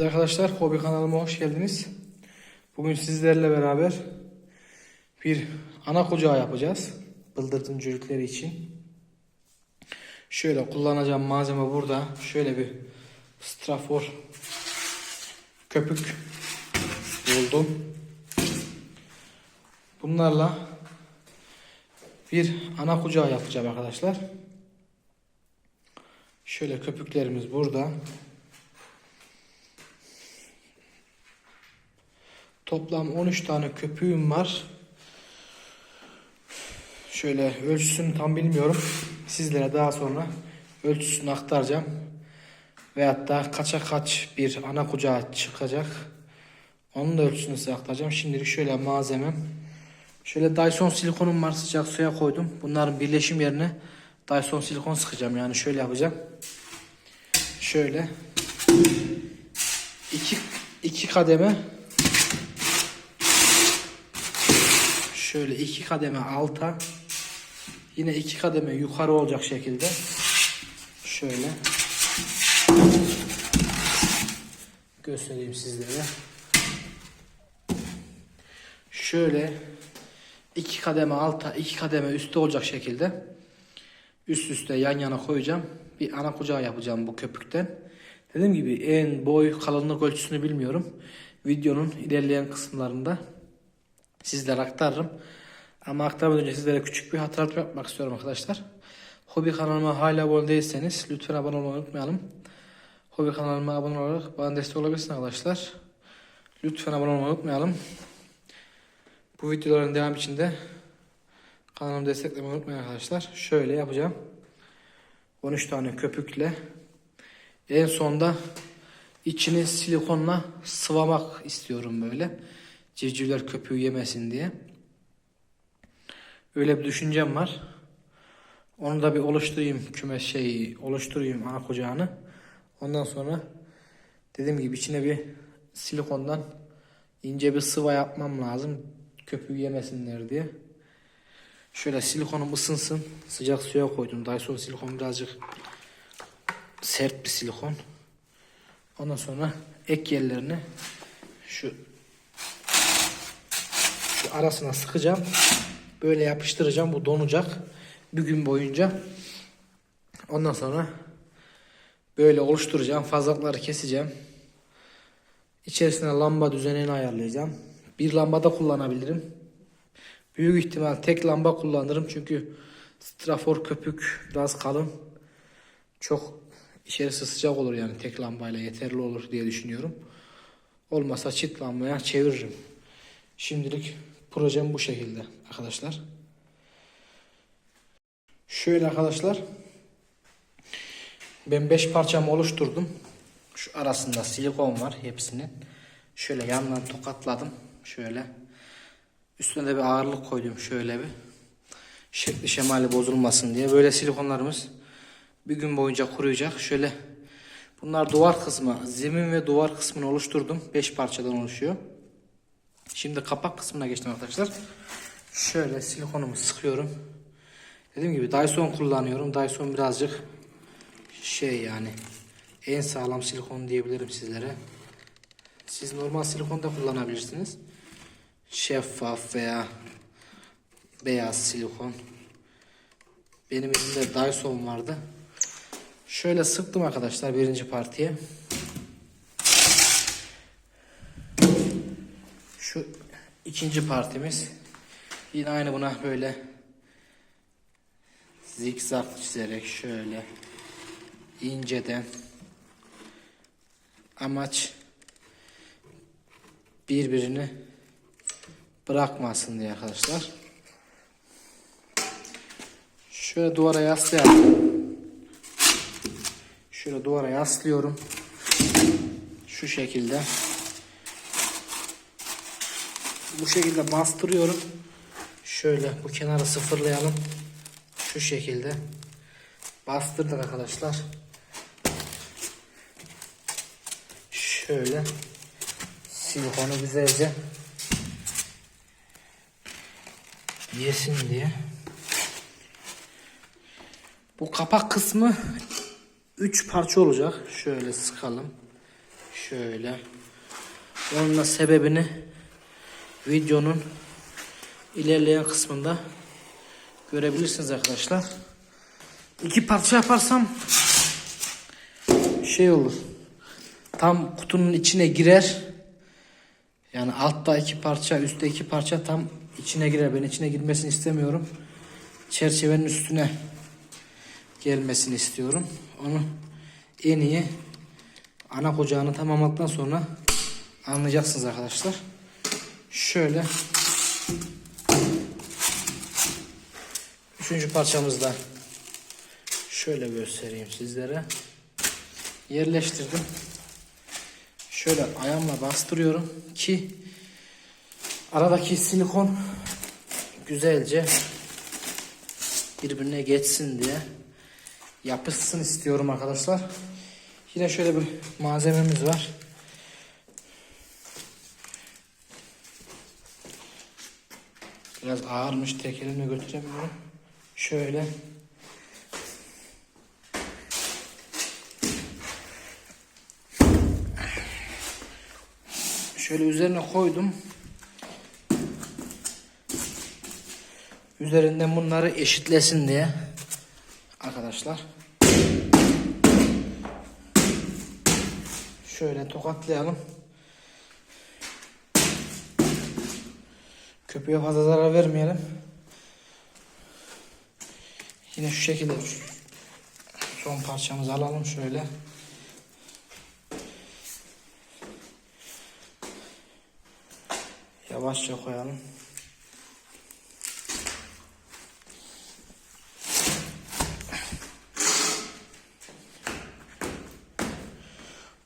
Arkadaşlar hobi kanalıma hoş geldiniz. Bugün sizlerle beraber bir ana kucağı yapacağız. Bıldırcın çocukları için. Şöyle kullanacağım malzeme burada. Şöyle bir strafor köpük buldum. Bunlarla bir ana kucağı yapacağım arkadaşlar. Şöyle köpüklerimiz burada. Toplam 13 tane köpüğüm var. Şöyle ölçüsünü tam bilmiyorum. Sizlere daha sonra ölçüsünü aktaracağım. Veyahut da kaça kaç bir ana kucağı çıkacak. Onun da ölçüsünü size aktaracağım. Şimdilik şöyle malzemem. Şöyle Dyson silikonum var sıcak suya koydum. Bunların birleşim yerine Dyson silikon sıkacağım. Yani şöyle yapacağım. Şöyle iki, iki kademe şöyle iki kademe alta yine iki kademe yukarı olacak şekilde. Şöyle. Göstereyim sizlere. Şöyle iki kademe alta iki kademe üstte olacak şekilde. Üst üste yan yana koyacağım. Bir ana kucağı yapacağım bu köpükten. Dediğim gibi en boy kalınlık ölçüsünü bilmiyorum. Videonun ilerleyen kısımlarında sizlere aktarırım. Ama aktarmadan önce sizlere küçük bir hatırlatma yapmak istiyorum arkadaşlar. Hobi kanalıma hala abone değilseniz lütfen abone olmayı unutmayalım. Hobi kanalıma abone olarak bana destek olabilirsiniz arkadaşlar. Lütfen abone olmayı unutmayalım. Bu videoların devam için de kanalımı desteklemeyi unutmayın arkadaşlar. Şöyle yapacağım. 13 tane köpükle en sonda içini silikonla sıvamak istiyorum böyle. Civcivler köpüğü yemesin diye. Öyle bir düşüncem var. Onu da bir oluşturayım küme şey oluşturayım ana kucağını. Ondan sonra dediğim gibi içine bir silikondan ince bir sıva yapmam lazım. Köpüğü yemesinler diye. Şöyle silikonum ısınsın. Sıcak suya koydum. Dyson silikon birazcık sert bir silikon. Ondan sonra ek yerlerini şu arasına sıkacağım. Böyle yapıştıracağım. Bu donacak. Bir gün boyunca. Ondan sonra böyle oluşturacağım. Fazlalıkları keseceğim. İçerisine lamba düzenini ayarlayacağım. Bir lamba da kullanabilirim. Büyük ihtimal tek lamba kullanırım. Çünkü strafor köpük biraz kalın. Çok içerisi sıcak olur yani tek lambayla yeterli olur diye düşünüyorum. Olmasa çift lambaya çeviririm. Şimdilik projem bu şekilde arkadaşlar. Şöyle arkadaşlar. Ben 5 parçamı oluşturdum. Şu arasında silikon var hepsinin. Şöyle yandan tokatladım. Şöyle. Üstüne de bir ağırlık koydum şöyle bir. Şekli şemali bozulmasın diye. Böyle silikonlarımız bir gün boyunca kuruyacak. Şöyle bunlar duvar kısmı. Zemin ve duvar kısmını oluşturdum. 5 parçadan oluşuyor. Şimdi kapak kısmına geçtim arkadaşlar. Şöyle silikonumu sıkıyorum. Dediğim gibi Dyson kullanıyorum. Dyson birazcık şey yani en sağlam silikon diyebilirim sizlere. Siz normal silikon da kullanabilirsiniz. Şeffaf veya beyaz silikon. Benim elimde Dyson vardı. Şöyle sıktım arkadaşlar birinci partiye. Şu ikinci partimiz. Yine aynı buna böyle zikzak çizerek şöyle inceden amaç birbirini bırakmasın diye arkadaşlar. Şöyle duvara yaslayalım. Şöyle duvara yaslıyorum. Şu şekilde. Bu şekilde bastırıyorum. Şöyle bu kenarı sıfırlayalım. Şu şekilde. Bastırdık arkadaşlar. Şöyle silikonu güzelce yesin diye. Bu kapak kısmı 3 parça olacak. Şöyle sıkalım. Şöyle. Onun da sebebini videonun ilerleyen kısmında görebilirsiniz arkadaşlar. İki parça yaparsam şey olur. Tam kutunun içine girer. Yani altta iki parça, üstte iki parça tam içine girer. Ben içine girmesini istemiyorum. Çerçevenin üstüne gelmesini istiyorum. Onu en iyi ana kocağını tamamladıktan sonra anlayacaksınız arkadaşlar. Şöyle üçüncü parçamızda şöyle göstereyim sizlere. Yerleştirdim. Şöyle ayağımla bastırıyorum ki aradaki silikon güzelce birbirine geçsin diye yapışsın istiyorum arkadaşlar. Yine şöyle bir malzememiz var. Biraz ağırmış tek elimle götüremiyorum. Şöyle Şöyle üzerine koydum. Üzerinden bunları eşitlesin diye arkadaşlar. Şöyle tokatlayalım. Köpüğe fazla zarar vermeyelim. Yine şu şekilde son parçamızı alalım şöyle. Yavaşça koyalım.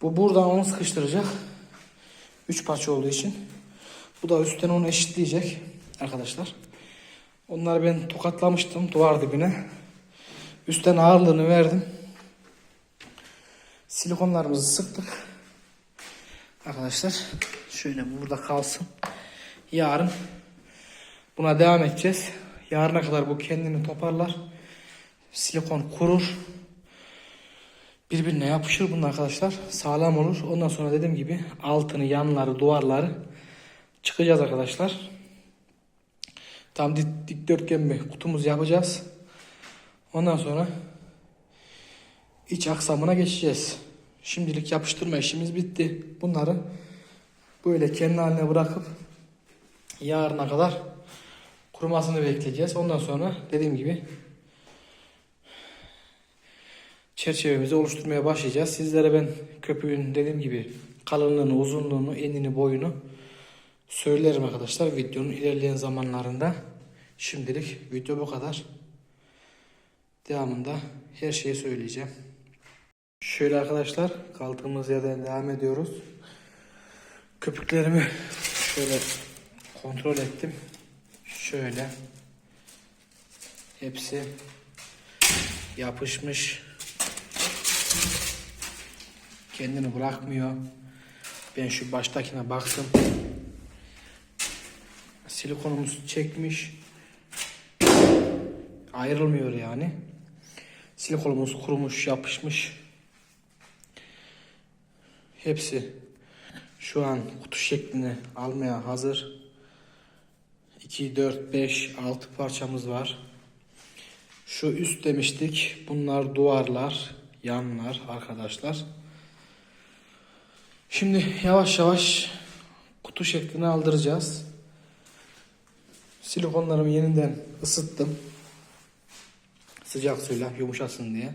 Bu buradan onu sıkıştıracak. Üç parça olduğu için. Bu da üstten onu eşitleyecek arkadaşlar. Onları ben tokatlamıştım duvar dibine. Üstten ağırlığını verdim. Silikonlarımızı sıktık. Arkadaşlar şöyle bu burada kalsın. Yarın buna devam edeceğiz. Yarına kadar bu kendini toparlar. Silikon kurur. Birbirine yapışır bunlar arkadaşlar. Sağlam olur. Ondan sonra dediğim gibi altını, yanları, duvarları çıkacağız arkadaşlar. Tam dik, dikdörtgen bir kutumuz yapacağız. Ondan sonra iç aksamına geçeceğiz. Şimdilik yapıştırma işimiz bitti. Bunları böyle kendi haline bırakıp yarına kadar kurumasını bekleyeceğiz. Ondan sonra dediğim gibi çerçevemizi oluşturmaya başlayacağız. Sizlere ben köpüğün dediğim gibi kalınlığını, uzunluğunu, enini, boyunu söylerim arkadaşlar videonun ilerleyen zamanlarında. Şimdilik video bu kadar. Devamında her şeyi söyleyeceğim. Şöyle arkadaşlar kaldığımız yerden devam ediyoruz. Köpüklerimi şöyle kontrol ettim. Şöyle hepsi yapışmış. Kendini bırakmıyor. Ben şu baştakine baktım. Silikonumuz çekmiş. Ayrılmıyor yani. Silikonumuz kurumuş, yapışmış. Hepsi şu an kutu şeklini almaya hazır. 2, 4, 5, 6 parçamız var. Şu üst demiştik. Bunlar duvarlar, yanlar arkadaşlar. Şimdi yavaş yavaş kutu şeklini aldıracağız. Silikonlarımı yeniden ısıttım. Sıcak suyla yumuşasın diye.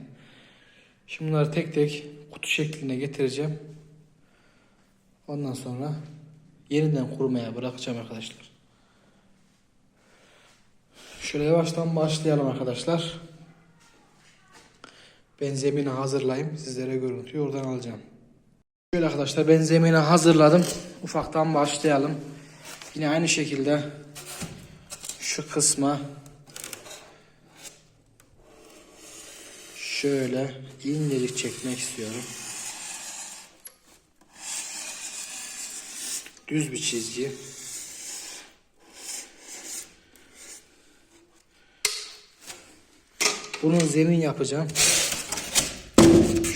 Şimdi bunları tek tek kutu şekline getireceğim. Ondan sonra yeniden kurumaya bırakacağım arkadaşlar. Şöyle yavaştan başlayalım arkadaşlar. Ben zemini hazırlayayım. Sizlere görüntüyü oradan alacağım. Şöyle arkadaşlar ben zemini hazırladım. Ufaktan başlayalım. Yine aynı şekilde şu kısma şöyle incelik çekmek istiyorum. Düz bir çizgi. Bunun zemin yapacağım.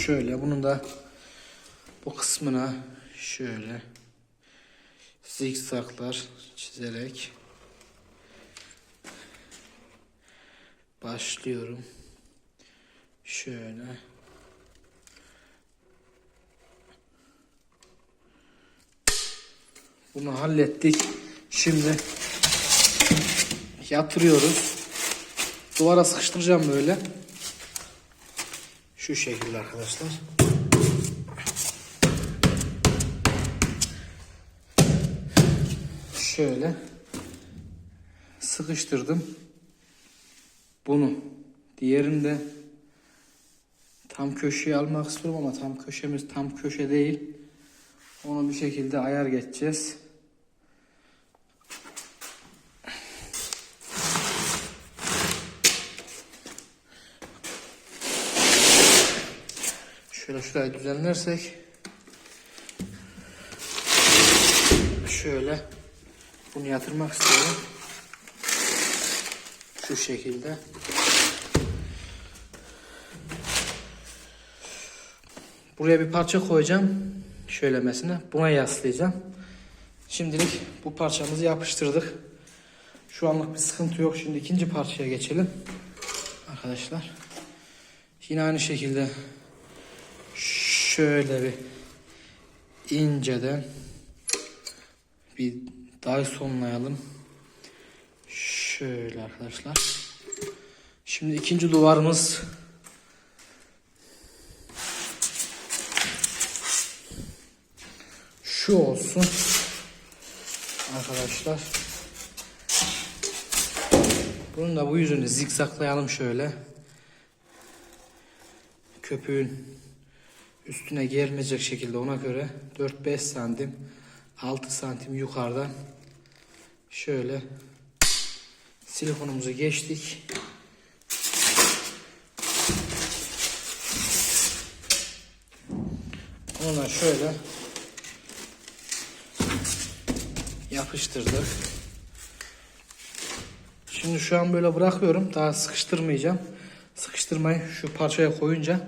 Şöyle bunun da bu kısmına şöyle zikzaklar çizerek başlıyorum. Şöyle. Bunu hallettik. Şimdi yatırıyoruz. Duvara sıkıştıracağım böyle. Şu şekilde arkadaşlar. Şöyle sıkıştırdım. Bunu diğerini de tam köşeye almak istiyorum ama tam köşemiz tam köşe değil. Onu bir şekilde ayar geçeceğiz. Şöyle şurayı düzenlersek şöyle bunu yatırmak istiyorum. Şu şekilde. Buraya bir parça koyacağım. Şöylemesine. Buna yaslayacağım. Şimdilik bu parçamızı yapıştırdık. Şu anlık bir sıkıntı yok. Şimdi ikinci parçaya geçelim. Arkadaşlar. Yine aynı şekilde şöyle bir inceden bir Dyson'layalım. Şöyle arkadaşlar. Şimdi ikinci duvarımız şu olsun. Arkadaşlar. Bunun da bu yüzünü zikzaklayalım şöyle. Köpüğün üstüne gelmeyecek şekilde ona göre 4-5 santim 6 santim yukarıdan şöyle silikonumuzu geçtik. Ona şöyle yapıştırdık. Şimdi şu an böyle bırakıyorum. Daha sıkıştırmayacağım. Sıkıştırmayı şu parçaya koyunca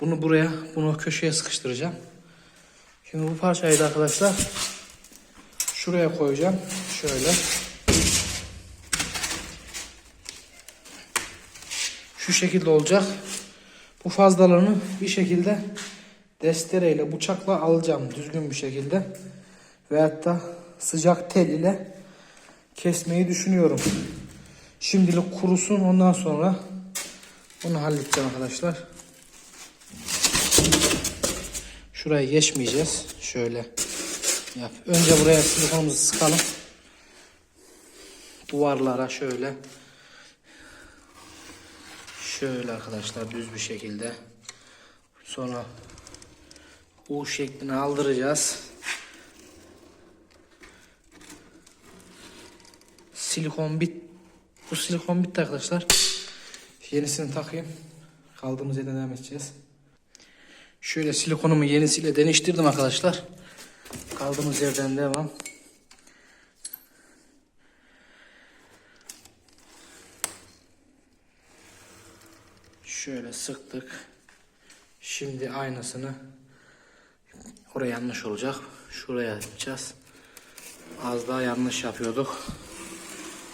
bunu buraya, bunu köşeye sıkıştıracağım. Şimdi bu parçayı da arkadaşlar şuraya koyacağım. Şöyle. Şu şekilde olacak. Bu fazlalığını bir şekilde destereyle, bıçakla alacağım düzgün bir şekilde. Veyahut da sıcak tel ile kesmeyi düşünüyorum. Şimdilik kurusun ondan sonra onu halledeceğim arkadaşlar. Şurayı geçmeyeceğiz. Şöyle yap. Önce buraya silikonumuzu sıkalım. Duvarlara şöyle. Şöyle arkadaşlar düz bir şekilde. Sonra U şeklini aldıracağız. Silikon bit. Bu silikon bitti arkadaşlar. Yenisini takayım. Kaldığımız yerden devam edeceğiz. Şöyle silikonumu yenisiyle deniştirdim arkadaşlar. Kaldığımız yerden devam. Şöyle sıktık. Şimdi aynısını oraya yanlış olacak. Şuraya yapacağız. Az daha yanlış yapıyorduk.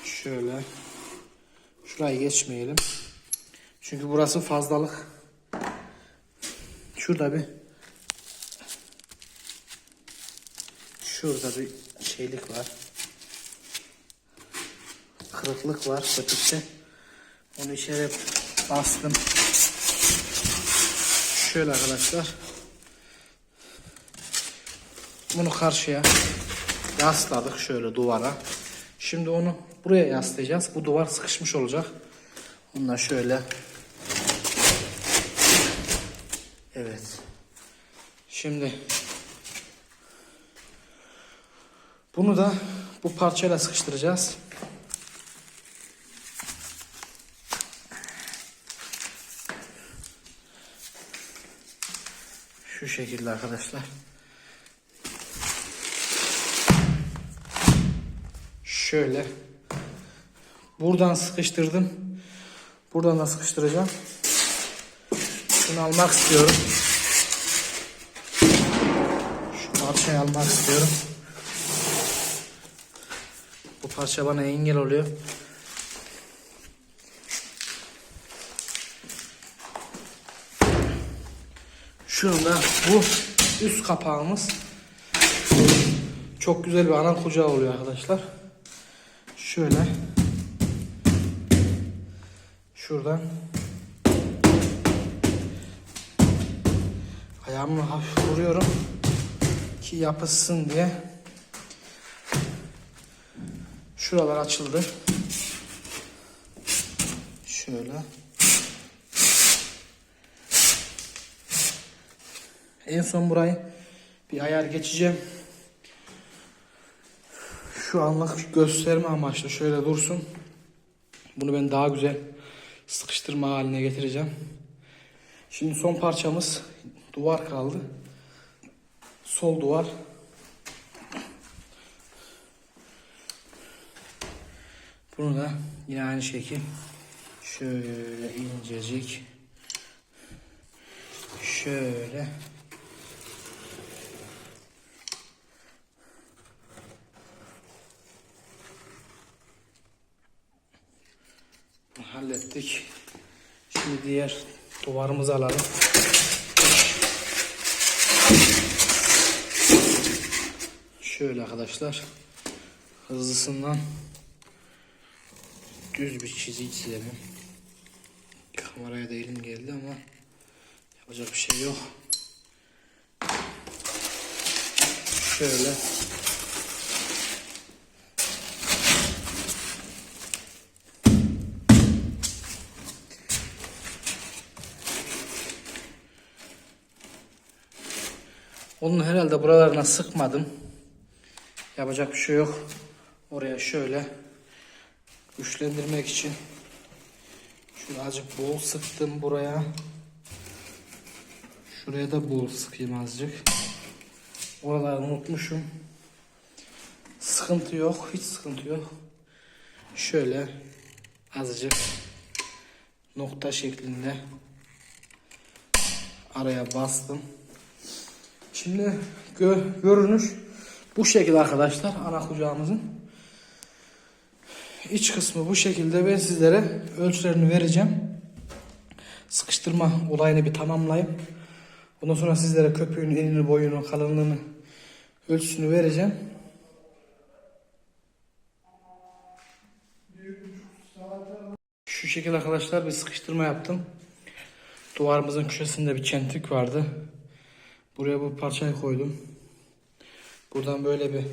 Şöyle. Şurayı geçmeyelim. Çünkü burası fazlalık. Şurada bir Şurada bir şeylik var. Kırıklık var tetikte. Onu içeri bastım. Şöyle arkadaşlar. Bunu karşıya yasladık şöyle duvara. Şimdi onu buraya yaslayacağız. Bu duvar sıkışmış olacak. Ondan şöyle. Evet. Şimdi bunu da bu parçayla sıkıştıracağız. Şekilde arkadaşlar. Şöyle. Buradan sıkıştırdım. Buradan da sıkıştıracağım. Şunu almak istiyorum. Şunu parçayı almak istiyorum. Bu parça bana engel oluyor. Şunu da bu üst kapağımız çok güzel bir ana kucağı oluyor arkadaşlar. Şöyle şuradan ayağımı hafif vuruyorum ki yapışsın diye. Şuralar açıldı. Şöyle. En son burayı bir ayar geçeceğim. Şu anlık gösterme amaçlı şöyle dursun. Bunu ben daha güzel sıkıştırma haline getireceğim. Şimdi son parçamız duvar kaldı. Sol duvar. Bunu da yine aynı şekil şöyle incecik şöyle hallettik. Şimdi diğer duvarımızı alalım. Şöyle arkadaşlar hızlısından düz bir çizik çizelim. Kameraya da elim geldi ama yapacak bir şey yok. Şöyle Onun herhalde buralarına sıkmadım. Yapacak bir şey yok. Oraya şöyle güçlendirmek için şöyle azıcık bol sıktım buraya. Şuraya da bol sıkayım azıcık. Oraları unutmuşum. Sıkıntı yok. Hiç sıkıntı yok. Şöyle azıcık nokta şeklinde araya bastım. Şimdi gö görünüş bu şekilde arkadaşlar ana kucağımızın. İç kısmı bu şekilde ben sizlere ölçülerini vereceğim. Sıkıştırma olayını bir tamamlayıp ondan sonra sizlere köpüğün enini boyunu kalınlığını ölçüsünü vereceğim. Şu şekilde arkadaşlar bir sıkıştırma yaptım. Duvarımızın köşesinde bir çentik vardı. Buraya bu parçayı koydum. Buradan böyle bir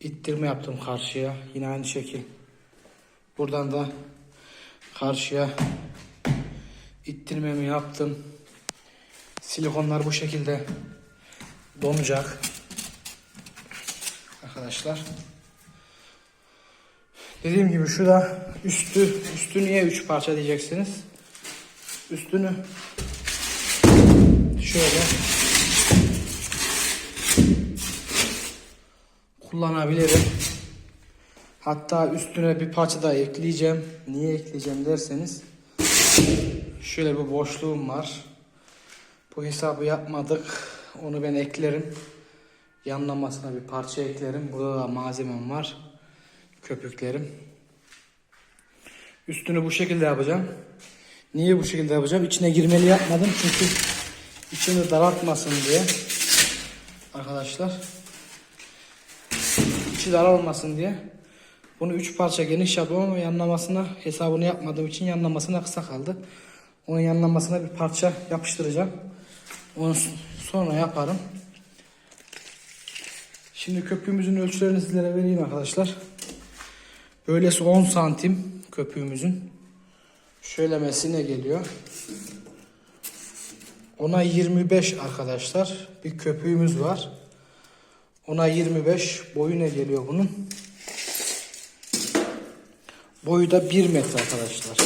ittirme yaptım karşıya. Yine aynı şekil. Buradan da karşıya ittirmemi yaptım. Silikonlar bu şekilde donacak. Arkadaşlar. Dediğim gibi şu da üstü, üstü niye 3 parça diyeceksiniz. Üstünü şöyle kullanabilirim. Hatta üstüne bir parça daha ekleyeceğim. Niye ekleyeceğim derseniz şöyle bir boşluğum var. Bu hesabı yapmadık. Onu ben eklerim. Yanlamasına bir parça eklerim. Burada da malzemem var. Köpüklerim. Üstünü bu şekilde yapacağım. Niye bu şekilde yapacağım? İçine girmeli yapmadım çünkü içini daraltmasın diye. Arkadaşlar. İçi daralmasın diye. Bunu üç parça geniş yapıyorum ama yanlamasına hesabını yapmadığım için yanlamasına kısa kaldı. Onun yanlamasına bir parça yapıştıracağım. Onu sonra yaparım. Şimdi köpüğümüzün ölçülerini sizlere vereyim arkadaşlar. Böylesi 10 santim köpüğümüzün. Şöylemesine geliyor. Ona 25 arkadaşlar. Bir köpüğümüz var. Ona 25 boyu ne geliyor bunun? Boyu da 1 metre arkadaşlar.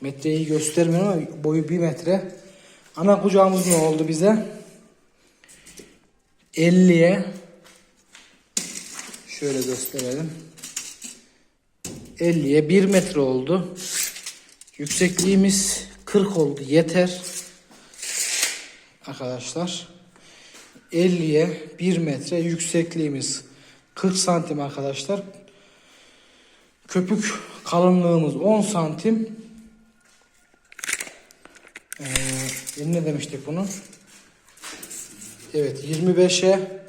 Metreyi göstermiyorum ama boyu 1 metre. Ana kucağımız ne oldu bize? 50'ye şöyle gösterelim. 50'ye 1 metre oldu. Yüksekliğimiz 40 oldu. Yeter. Arkadaşlar. 50'ye 1 metre yüksekliğimiz 40 santim arkadaşlar. Köpük kalınlığımız 10 santim. Ee, ne demiştik bunu? Evet 25'e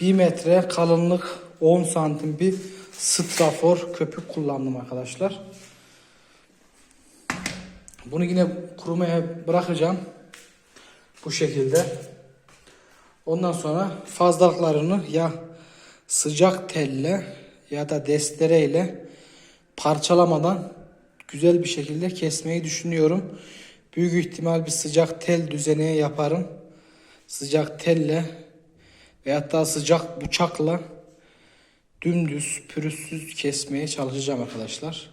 1 metre kalınlık 10 santim bir strafor köpük kullandım arkadaşlar. Bunu yine kurumaya bırakacağım. Bu şekilde. Ondan sonra fazlalıklarını ya sıcak telle ya da destereyle parçalamadan güzel bir şekilde kesmeyi düşünüyorum. Büyük ihtimal bir sıcak tel düzeneye yaparım. Sıcak telle veyahut da sıcak bıçakla dümdüz pürüzsüz kesmeye çalışacağım arkadaşlar.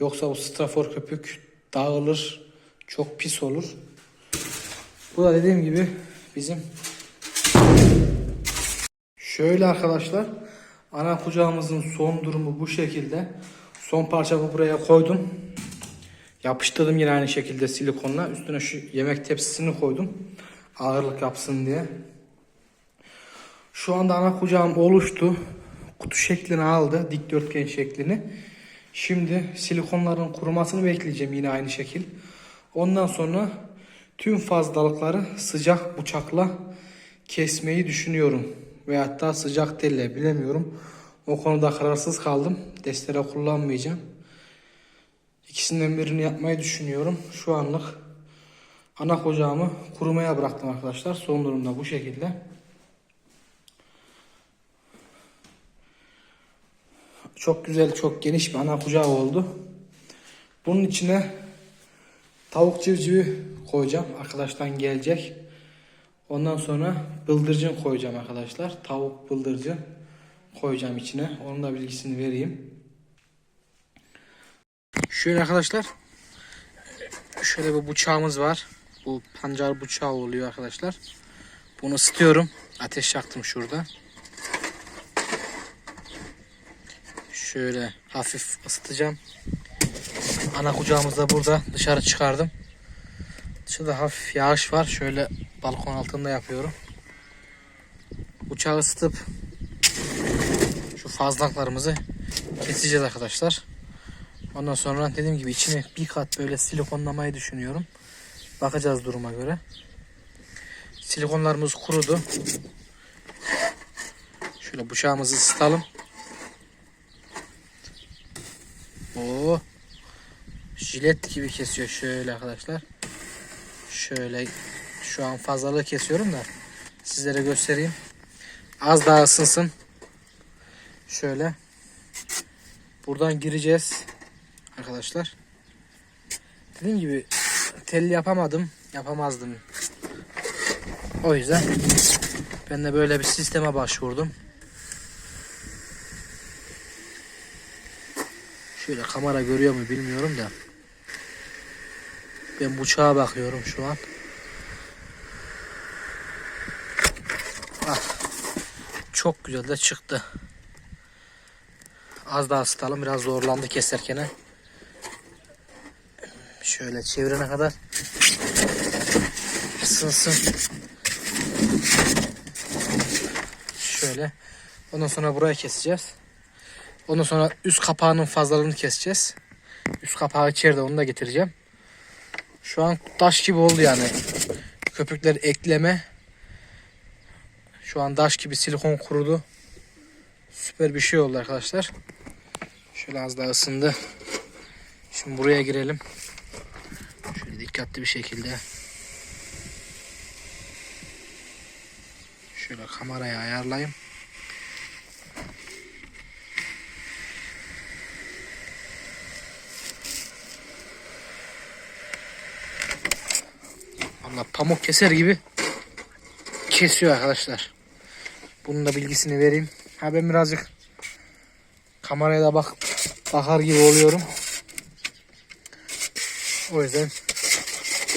Yoksa bu strafor köpük dağılır. Çok pis olur. Bu da dediğim gibi bizim şöyle arkadaşlar ana kucağımızın son durumu bu şekilde. Son parçamı buraya koydum. Yapıştırdım yine aynı şekilde silikonla. Üstüne şu yemek tepsisini koydum. Ağırlık yapsın diye. Şu anda ana kucağım oluştu. Kutu şeklini aldı. Dikdörtgen şeklini. Şimdi silikonların kurumasını bekleyeceğim yine aynı şekil. Ondan sonra tüm fazlalıkları sıcak bıçakla kesmeyi düşünüyorum. Ve hatta sıcak telle bilemiyorum. O konuda kararsız kaldım. Destere kullanmayacağım. İkisinden birini yapmayı düşünüyorum. Şu anlık ana kocağımı kurumaya bıraktım arkadaşlar. Son durumda bu şekilde. Çok güzel, çok geniş bir ana kucağı oldu. Bunun içine tavuk civcivi koyacağım. Arkadaştan gelecek. Ondan sonra bıldırcın koyacağım arkadaşlar. Tavuk bıldırcın koyacağım içine. Onun da bilgisini vereyim. Şöyle arkadaşlar. Şöyle bir bıçağımız var. Bu pancar bıçağı oluyor arkadaşlar. Bunu ısıtıyorum. Ateş yaktım şurada. Şöyle hafif ısıtacağım. Ana kucağımız da burada. Dışarı çıkardım. Dışarıda hafif yağış var. Şöyle balkon altında yapıyorum. Bıçağı ısıtıp şu fazlaklarımızı keseceğiz arkadaşlar. Ondan sonra dediğim gibi içine bir kat böyle silikonlamayı düşünüyorum. Bakacağız duruma göre. Silikonlarımız kurudu. Şöyle bıçağımızı ısıtalım. Oo. Jilet gibi kesiyor şöyle arkadaşlar. Şöyle şu an fazlalığı kesiyorum da sizlere göstereyim. Az daha ısınsın. Şöyle. Buradan gireceğiz arkadaşlar. Dediğim gibi telli yapamadım. Yapamazdım. O yüzden ben de böyle bir sisteme başvurdum. Şöyle kamera görüyor mu bilmiyorum da. Ben bıçağa bakıyorum şu an. Ah, çok güzel de çıktı. Az daha ısıtalım. Biraz zorlandı keserken. Şöyle çevirene kadar ısınsın. Şöyle. Ondan sonra buraya keseceğiz. Ondan sonra üst kapağının fazlalığını keseceğiz. Üst kapağı içeride onu da getireceğim. Şu an taş gibi oldu yani. Köpükler ekleme. Şu an taş gibi silikon kurudu. Süper bir şey oldu arkadaşlar. Şöyle az daha ısındı. Şimdi buraya girelim. Şöyle dikkatli bir şekilde. Şöyle kamerayı ayarlayayım. Valla pamuk keser gibi kesiyor arkadaşlar. Bunun da bilgisini vereyim. Ha ben birazcık kameraya da bak bakar gibi oluyorum. O yüzden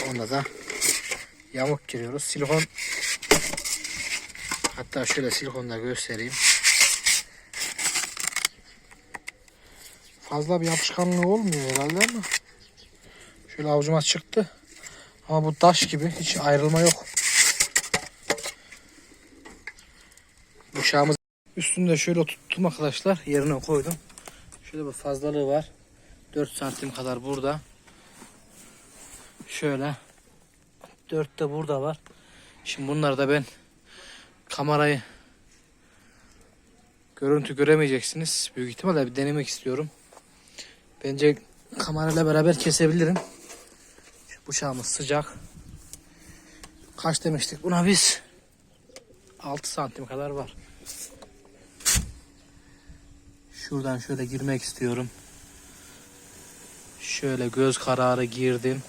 onda da yamuk giriyoruz. Silikon hatta şöyle silikonu da göstereyim. Fazla bir yapışkanlığı olmuyor herhalde ama şöyle avucuma çıktı. Ama bu taş gibi hiç ayrılma yok. bıçağımız üstünde şöyle tuttum arkadaşlar. Yerine koydum. Şöyle bir fazlalığı var. 4 santim kadar burada. Şöyle. 4 de burada var. Şimdi bunları da ben kamerayı görüntü göremeyeceksiniz. Büyük ihtimalle bir denemek istiyorum. Bence kamerayla beraber kesebilirim. Bıçağımız sıcak. Kaç demiştik buna biz? 6 santim kadar var. Şuradan şöyle girmek istiyorum. Şöyle göz kararı girdim.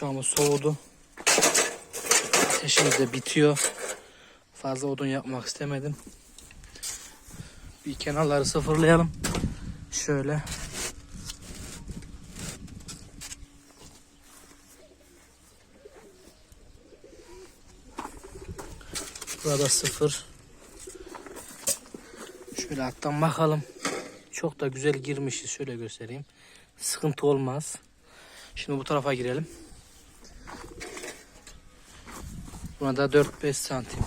Bıçağımız soğudu. Ateşimiz de bitiyor. Fazla odun yapmak istemedim. Bir kenarları sıfırlayalım. Şöyle. Burada sıfır. Şöyle alttan bakalım. Çok da güzel girmişiz. Şöyle göstereyim. Sıkıntı olmaz. Şimdi bu tarafa girelim. Buna da 4-5 santim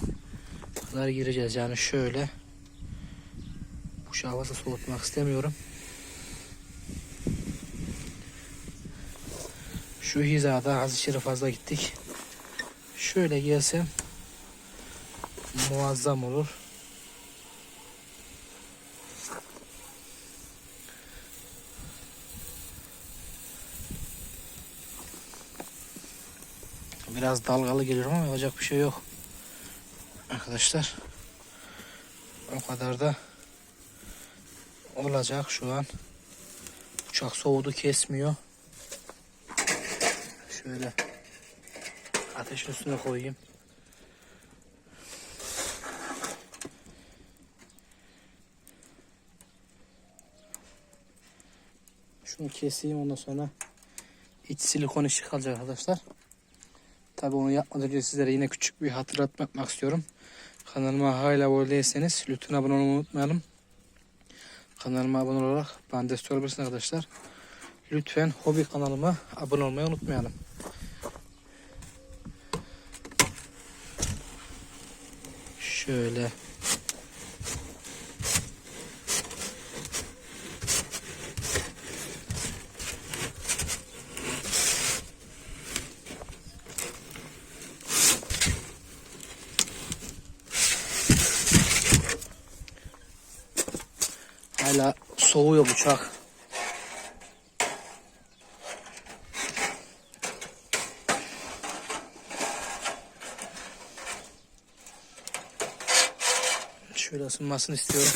kadar gireceğiz. Yani şöyle. Bu havası soğutmak istemiyorum. Şu hizada az içeri fazla gittik. Şöyle gelsem muazzam olur. Biraz dalgalı geliyor ama yapacak bir şey yok. Arkadaşlar. O kadar da olacak şu an. Uçak soğudu kesmiyor. Şöyle ateşin üstüne koyayım. Şunu keseyim ondan sonra iç silikon işi kalacak arkadaşlar. Tabi onu yapmadan önce sizlere yine küçük bir hatırlatma yapmak istiyorum. Kanalıma hala abone değilseniz lütfen abone olmayı unutmayalım. Kanalıma abone olarak bana destek olabilirsiniz arkadaşlar. Lütfen hobi kanalıma abone olmayı unutmayalım. Şöyle. Hala soğuyor bıçak. Şöyle ısınmasını istiyorum.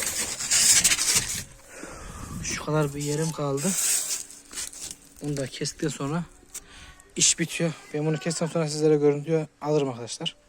Şu kadar bir yerim kaldı. Bunu da kestikten sonra iş bitiyor. Ben bunu kestikten sonra sizlere görüntüyü alırım arkadaşlar.